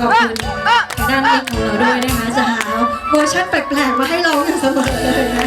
ขอบคุณทางด้านเล็กของเราด้วยนะคะจะหาเวอร์ชันแปลกๆมาให้เราอยู่เสมอเลยนะ